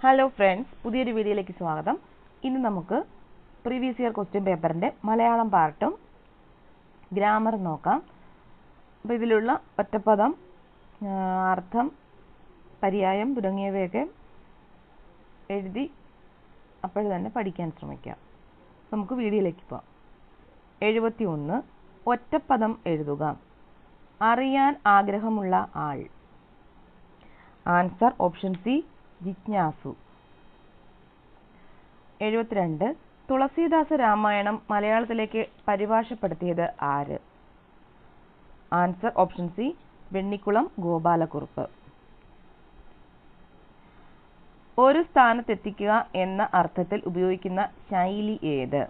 Hello friends പുതിയൊരു വീഡിയോയിലേക്ക് സ്വാഗതം. ഇന്ന് നമുക്ക് പ്രീവിയസ് ഇയർ ക്വസ്റ്റ്യൻ പേപ്പറിന്റെ മലയാളം പാർട്ടും ഗ്രാമർ നോക്കാം. അപ്പോൾ ഇതിലുള്ള ഒറ്റപ്പദം അർത്ഥം പര്യായം തുടങ്ങിയവയൊക്കെ എഴുതി അപ്പോൾ തന്നെ പഠിക്കാൻ ശ്രമിക്കാം. നമുക്ക് വീഡിയോയിലേക്ക് പോകാം എഴുപത്തി ഒന്ന് ഒറ്റപ്പദം എഴുതുക. അറിയാൻ ആഗ്രഹമുള്ള ആൾ. ആൻസർ ഓപ്ഷൻ സി ജിജ്ഞാസു. എഴുപത്തിരണ്ട്. തുളസീദാസ രാമായണം മലയാളത്തിലേക്ക് പരിഭാഷപ്പെടുത്തിയത് ആര്? Answer option C Vennikkulam Gopalakurup. ഒരു സ്ഥാനത്തെത്തിക്കുക എന്ന അർത്ഥത്തിൽ ഉപയോഗിക്കുന്ന ശൈലി ഏത്?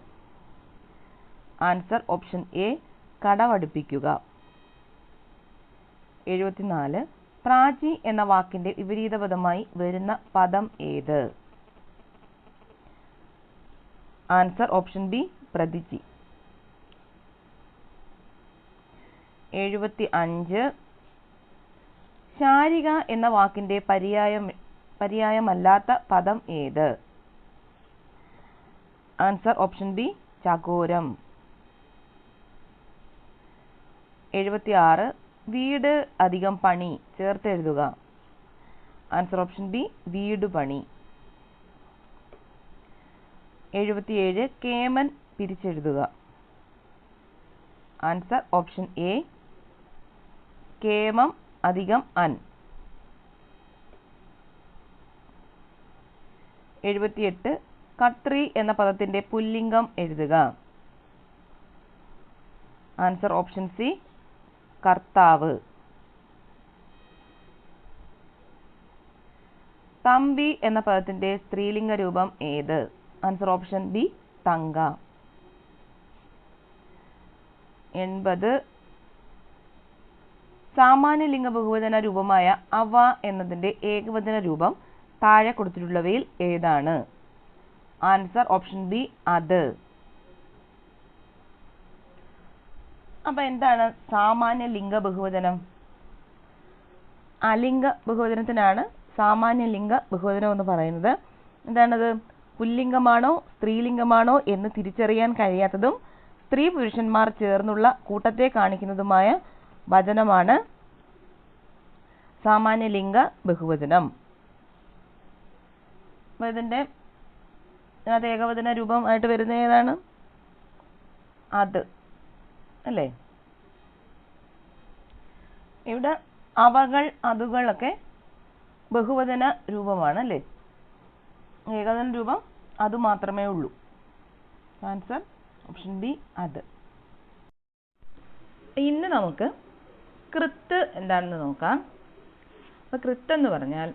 ആൻസർ ഓപ്ഷൻ എ കടവടുപ്പിക്കുക. എഴുപത്തിനാല്. പ്രാചി എന്ന വാക്കിന്റെ വിപരീത പദമായി വരുന്ന പദം ഏത്? ആൻസർ ഓപ്ഷൻ ബി പ്രതിജി. എഴുപത്തി അഞ്ച് ശാരിക എന്ന വാക്കിന്റെ പര്യായം പര്യായമല്ലാത്ത പദം ഏത്? ആൻസർ ഓപ്ഷൻ ബി ചകോരം എഴുപത്തി ആറ് വീട് അധികം പണി ചേർത്ത് എഴുതുക. ആൻസർ ഓപ്ഷൻ ബി വീട് പണി. എഴുപത്തിയേഴ് കേമൻ പിരിച്ചെഴുതുക. ആൻസർ ഓപ്ഷൻ എ കേമം അധികം അൻ. എഴുപത്തിയെട്ട് കത്രി എന്ന പദത്തിന്റെ പുല്ലിംഗം എഴുതുക. ആൻസർ ഓപ്ഷൻ സി കർത്താവ്. തമ്പി എന്ന പദത്തിന്റെ സ്ത്രീലിംഗ രൂപം ഏത്? ആൻസർ ഓപ്ഷൻ ബി തങ്ക. എൺപത്. സാമാന്യ ലിംഗ ബഹുവചന രൂപമായ അവ എന്നതിന്റെ ഏകവചന രൂപം താഴെ കൊടുത്തിട്ടുള്ളവയിൽ ഏതാണ്? ആൻസർ ഓപ്ഷൻ ബി അത്. അപ്പൊ എന്താണ് സാമാന്യ ലിംഗ ബഹുവചനം? അലിംഗ ബഹുവചനത്തിനാണ് സാമാന്യ ലിംഗ ബഹുവചനം എന്ന് പറയുന്നത്. എന്താണത്? പുല്ലിംഗമാണോ സ്ത്രീലിംഗമാണോ എന്ന് തിരിച്ചറിയാൻ കഴിയാത്തതും സ്ത്രീ പുരുഷന്മാർ ചേർന്നുള്ള കൂട്ടത്തെ കാണിക്കുന്നതുമായ വചനമാണ് സാമാന്യ ലിംഗ ബഹുവചനം. അപ്പൊ ഇതിന്റെ ഏകവചന രൂപമായിട്ട് വരുന്ന ഏതാണ്? അത്. അല്ലേ? ഇവിടെ അവകൾ അതുകളൊക്കെ ബഹുവചന രൂപമാണ് അല്ലേ? ഏകവചന രൂപം അത് മാത്രമേ ഉള്ളൂ. ആൻസർ ഓപ്ഷൻ ബി അത്. ഇന്ന് നമുക്ക് കൃത്ത് എന്താണെന്ന് നോക്കാം. അപ്പൊ കൃത്ത് എന്ന് പറഞ്ഞാൽ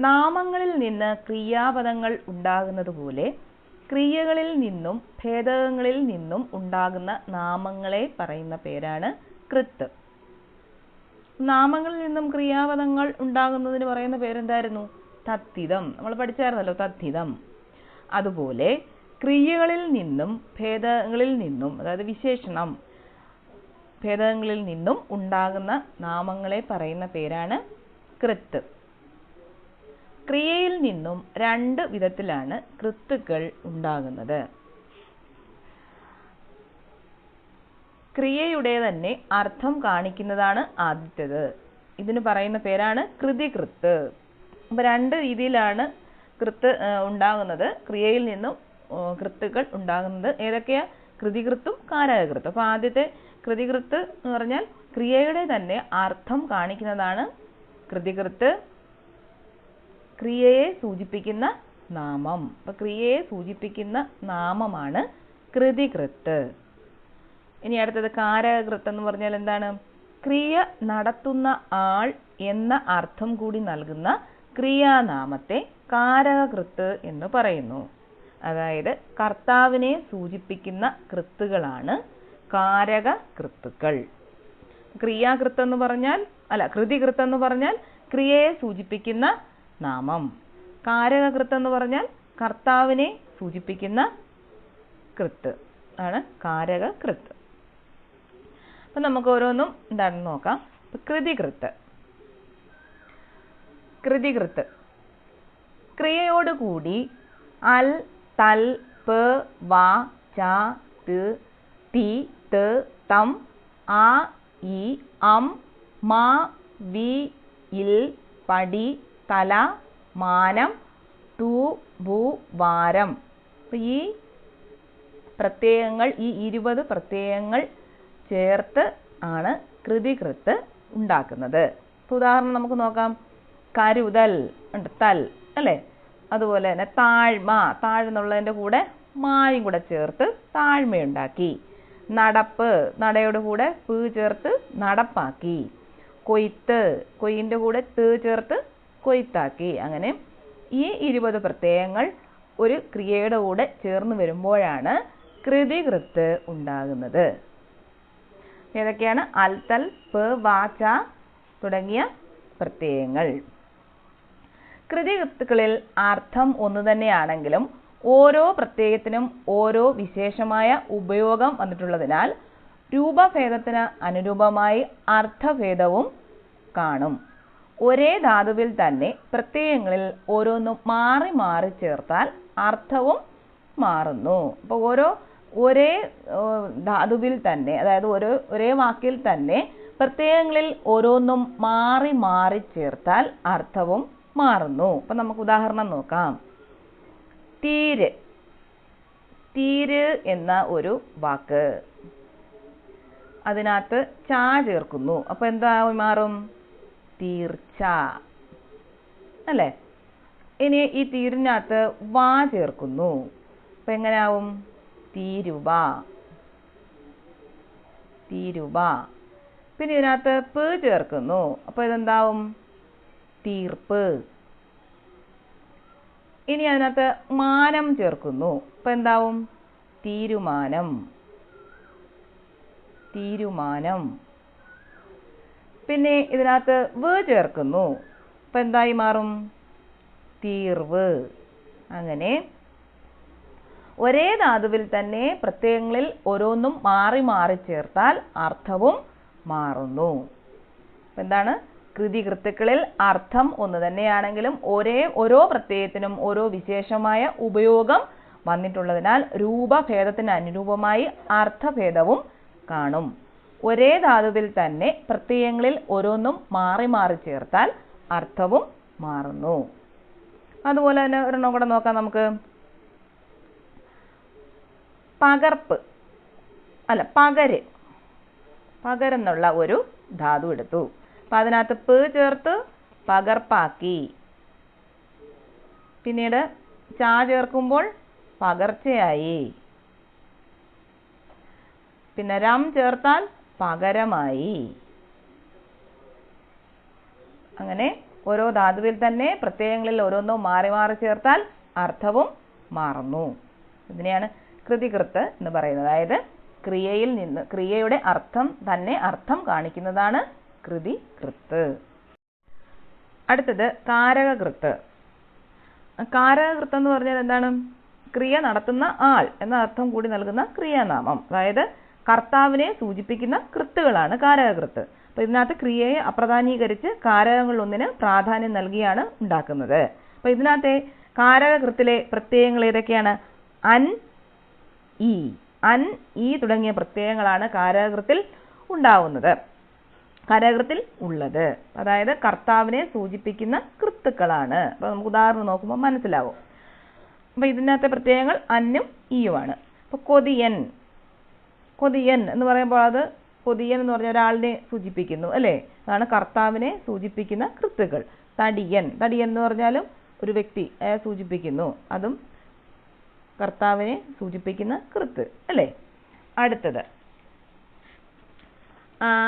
നാമങ്ങളിൽ നിന്ന് ക്രിയാപദങ്ങൾ ഉണ്ടാകുന്നത് പോലെ ക്രിയകളിൽ നിന്നും ഭേദകങ്ങളിൽ നിന്നും ഉണ്ടാകുന്ന നാമങ്ങളെ പറയുന്ന പേരാണ് കൃത്ത്. നാമങ്ങളിൽ നിന്നും ക്രിയാപദങ്ങൾ ഉണ്ടാകുന്നതിന് പറയുന്ന പേരെന്തായിരുന്നു? തത്തിതം. നമ്മൾ പഠിച്ചായിരുന്നല്ലോ തത്തിതം. അതുപോലെ ക്രിയകളിൽ നിന്നും ഭേദങ്ങളിൽ നിന്നും അതായത് വിശേഷണം ഭേദങ്ങളിൽ നിന്നും ഉണ്ടാകുന്ന നാമങ്ങളെ പറയുന്ന പേരാണ് കൃത്ത്. ക്രിയയിൽ നിന്നും രണ്ട് വിധത്തിലാണ് കൃത്തുക്കൾ ഉണ്ടാകുന്നത്. ക്രിയയുടെ തന്നെ അർത്ഥം കാണിക്കുന്നതാണ് ആദ്യത്തേത്. ഇതിന് പറയുന്ന പേരാണ് കൃതികൃത്ത്. അപ്പോൾ രണ്ട് രീതിയിലാണ് കൃത്ത് ഉണ്ടാകുന്നത്. ക്രിയയിൽ നിന്നും കൃത്തുക്കൾ ഉണ്ടാകുന്നത് ഏതൊക്കെയാ? കൃതികൃത്തും കാരകകൃത്തും. അപ്പോൾ ആദ്യത്തെ കൃതികൃത്ത് എന്ന് പറഞ്ഞാൽ ക്രിയയുടെ തന്നെ അർത്ഥം കാണിക്കുന്നതാണ് കൃതികൃത്ത്. ക്രിയയെ സൂചിപ്പിക്കുന്ന നാമം. അപ്പം ക്രിയയെ സൂചിപ്പിക്കുന്ന നാമമാണ് കൃതികൃത്ത്. ഇനി അടുത്തത് കാരകകൃത്ത് എന്ന് പറഞ്ഞാൽ എന്താണ്? ക്രിയ നടത്തുന്ന ആൾ എന്ന അർത്ഥം കൂടി നൽകുന്ന ക്രിയാനാമത്തെ കാരകകൃത്ത് എന്ന് പറയുന്നു. അതായത് കർത്താവിനെ സൂചിപ്പിക്കുന്ന കൃത്തുകളാണ് കാരക കൃത്തുക്കൾ ക്രിയാകൃത്ത് എന്ന് പറഞ്ഞാൽ അല്ല കൃതികൃത്ത് എന്ന് പറഞ്ഞാൽ ക്രിയയെ സൂചിപ്പിക്കുന്ന നാമം. കാരകകൃത്ത് എന്ന് പറഞ്ഞാൽ കർത്താവിനെ സൂചിപ്പിക്കുന്ന കൃത്ത് ആണ് കാരകകൃത്ത്. അപ്പൊ നമുക്ക് ഓരോന്നും എന്താണെന്ന് നോക്കാം. കൃതികൃത്ത്. കൃതികൃത്ത്. ക്രിയയോട് കൂടി അൽ തൽ പ വ ച തി ത് തം ആ ഇ അം മാ വി ഇൽ പടി തല മാനം ടു ഭൂ വാരം. അപ്പം ഈ പ്രത്യയങ്ങൾ ഈ ഇരുപത് പ്രത്യയങ്ങൾ ചേർത്ത് ആണ് കൃതികൃത്ത് ഉണ്ടാക്കുന്നത്. ഉദാഹരണം നമുക്ക് നോക്കാം. കരുതൽ ഉണ്ട് തൽ അല്ലേ? അതുപോലെ തന്നെ താഴ്മ താഴ്ന്നുള്ളതിന്റെ കൂടെ മായും കൂടെ ചേർത്ത് താഴ്മയുണ്ടാക്കി. നടപ്പ് നടയുടെ കൂടെ പ് ചേർത്ത് നടപ്പാക്കി. കൊയ്ത്ത് കൊയ്യിന്റെ കൂടെ ത് ചേർത്ത് കൊയ്ത്താക്കി. അങ്ങനെ ഈ ഇരുപത് പ്രത്യയങ്ങൾ ഒരു ക്രിയയുടെ കൂടെ ചേർന്ന് വരുമ്പോഴാണ് കൃതികൃത്ത് ഉണ്ടാകുന്നത്. ഏതൊക്കെയാണ് അൽത്തൽ പ് വാച തുടങ്ങിയ പ്രത്യയങ്ങൾ. കൃതികൃത്തുക്കളിൽ അർത്ഥം ഒന്നു തന്നെയാണെങ്കിലും ഓരോ പ്രത്യയത്തിനും ഓരോ വിശേഷമായ ഉപയോഗം വന്നിട്ടുള്ളതിനാൽ രൂപഭേദത്തിന് അനുരൂപമായി അർത്ഥഭേദവും കാണും. ഒരേ ധാതുവിൽ തന്നെ പ്രത്യയങ്ങളിൽ ഓരോന്നും മാറി മാറി ചേർത്താൽ അർത്ഥവും മാറുന്നു. അപ്പോൾ ഓരോ ഒരേ ധാതുവിൽ തന്നെ അതായത് ഓരോ ഒരേ വാക്കിൽ തന്നെ പ്രത്യയങ്ങളിൽ ഓരോന്നും മാറി മാറി ചേർത്താൽ അർത്ഥവും മാറുന്നു. അപ്പം നമുക്ക് ഉദാഹരണം നോക്കാം. തീര് തീര് എന്ന ഒരു വാക്ക്. അതിനകത്ത് ചാ ചേർക്കുന്നു. അപ്പോൾ എന്താ മാറും? തീർച്ച. അല്ലേ? ഇനി ഈ തീരിനകത്ത് വാ ചേർക്കുന്നു. അപ്പൊ എങ്ങനെയാവും തീരുവ. തീരുവ. പിന്നെ ഇതിനകത്ത് പ് ചേർക്കുന്നു. അപ്പൊ ഇതെന്താവും? തീർപ്പ്. ഇനി അതിനകത്ത് മാനം ചേർക്കുന്നു. അപ്പൊ എന്താവും? തീരുമാനം. തീരുമാനം. പിന്നെ ഇതിനകത്ത് വ് ചേർക്കുന്നു. അപ്പം എന്തായി മാറും? തീർവ്. അങ്ങനെ ഒരേ ധാതുവിൽ തന്നെ പ്രത്യയങ്ങളിൽ ഓരോന്നും മാറി മാറി ചേർത്താൽ അർത്ഥവും മാറുന്നു. എന്താണ്? എന്താണ് കൃതികൃത്തുക്കളിൽ അർത്ഥം ഒന്ന് തന്നെയാണെങ്കിലും ഒരേ ഓരോ പ്രത്യയത്തിനും ഓരോ വിശേഷമായ ഉപയോഗം വന്നിട്ടുള്ളതിനാൽ രൂപഭേദത്തിന് അനുരൂപമായി അർത്ഥഭേദവും കാണും. ഒരേ ധാതുവിൽ തന്നെ പ്രത്യയങ്ങളിൽ ഓരോന്നും മാറി മാറി ചേർത്താൽ അർത്ഥവും മാറുന്നു. അതുപോലെ തന്നെ ഒരെണ്ണം കൂടെ നോക്കാം നമുക്ക്. പകർപ്പ്. അല്ല പകര്. പകരെന്നുള്ള ഒരു ധാതു എടുത്തു. അപ്പൊ അതിനകത്ത് പ് ചേർത്ത് പകർപ്പാക്കി. പിന്നീട് ചാ ചേർക്കുമ്പോൾ പകർച്ചയായി. പിന്നെ രം ചേർത്താൽ പകരമായി. അങ്ങനെ ഓരോ ധാതുവിൽ തന്നെ പ്രത്യയങ്ങളിൽ ഓരോന്നും മാറി മാറി ചേർത്താൽ അർത്ഥവും മാറുന്നു. ഇതിനെയാണ് കൃതികൃത്ത് എന്ന് പറയുന്നത്. അതായത് ക്രിയയിൽ നിന്ന് ക്രിയയുടെ അർത്ഥം തന്നെ അർത്ഥം കാണിക്കുന്നതാണ് കൃതി കൃത്ത് അടുത്തത് കാരകകൃത്ത്. കാരകകൃത്ത് എന്ന് പറഞ്ഞാൽ എന്താണ്? ക്രിയ നടത്തുന്ന ആൾ എന്ന അർത്ഥം കൂടി നൽകുന്ന ക്രിയാനാമം. അതായത് കർത്താവിനെ സൂചിപ്പിക്കുന്ന കൃത്തുകളാണ് കാരകകൃത്ത്. അപ്പൊ ഇതിനകത്ത് ക്രിയയെ അപ്രധാനീകരിച്ച് കാരകങ്ങളിലൊന്നിന് പ്രാധാന്യം നൽകിയാണ് ഉണ്ടാക്കുന്നത്. അപ്പൊ ഇതിനകത്തെ കാരകകൃത്തിലെ പ്രത്യയങ്ങൾ ഏതൊക്കെയാണ്? അൻ ഇ അൻ ഇ തുടങ്ങിയ പ്രത്യയങ്ങളാണ് കാരകകൃത്തിൽ ഉണ്ടാവുന്നത്. കാരകൃത്തിൽ ഉള്ളത്. അതായത് കർത്താവിനെ സൂചിപ്പിക്കുന്ന കൃത്തുക്കളാണ്. അപ്പൊ നമുക്ക് ഉദാഹരണം നോക്കുമ്പോൾ മനസ്സിലാവും. അപ്പൊ ഇതിനകത്തെ പ്രത്യയങ്ങൾ അന്നും ഈയുമാണ്. അപ്പൊ കൊതിയൻ. കൊതിയൻ എന്ന് പറയുമ്പോൾ അത് കൊതിയൻ എന്ന് പറഞ്ഞ ഒരാളിനെ സൂചിപ്പിക്കുന്നു അല്ലേ? അതാണ് കർത്താവിനെ സൂചിപ്പിക്കുന്ന കൃത്തുകൾ തടിയൻ. തടിയൻ എന്ന് പറഞ്ഞാലും ഒരു വ്യക്തി സൂചിപ്പിക്കുന്നു. അതും കർത്താവിനെ സൂചിപ്പിക്കുന്ന കൃത്ത് അല്ലേ? അടുത്തത്.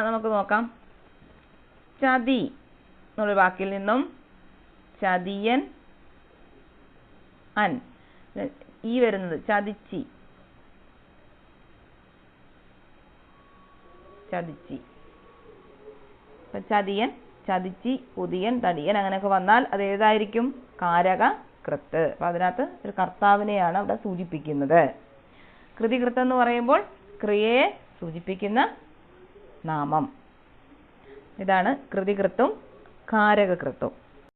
നമുക്ക് നോക്കാം. ചതി എന്നുള്ള വാക്കിൽ നിന്നും ചതിയൻ അൻ. ഈ വരുന്നത് ചതിച്ചി. ചതിച്ചി. അപ്പൊ ചതിയൻ ചതിച്ചി പുതിയൻ തടിയൻ അങ്ങനെയൊക്കെ വന്നാൽ അത് ഏതായിരിക്കും? കാരക കൃത്ത് അപ്പൊ അതിനകത്ത് ഒരു കർത്താവിനെയാണ് അവിടെ സൂചിപ്പിക്കുന്നത്. കൃതികൃത്ത് എന്ന് പറയുമ്പോൾ ക്രിയയെ സൂചിപ്പിക്കുന്ന നാമം. ഇതാണ് കൃതികൃത്തും കാരകകൃത്തും.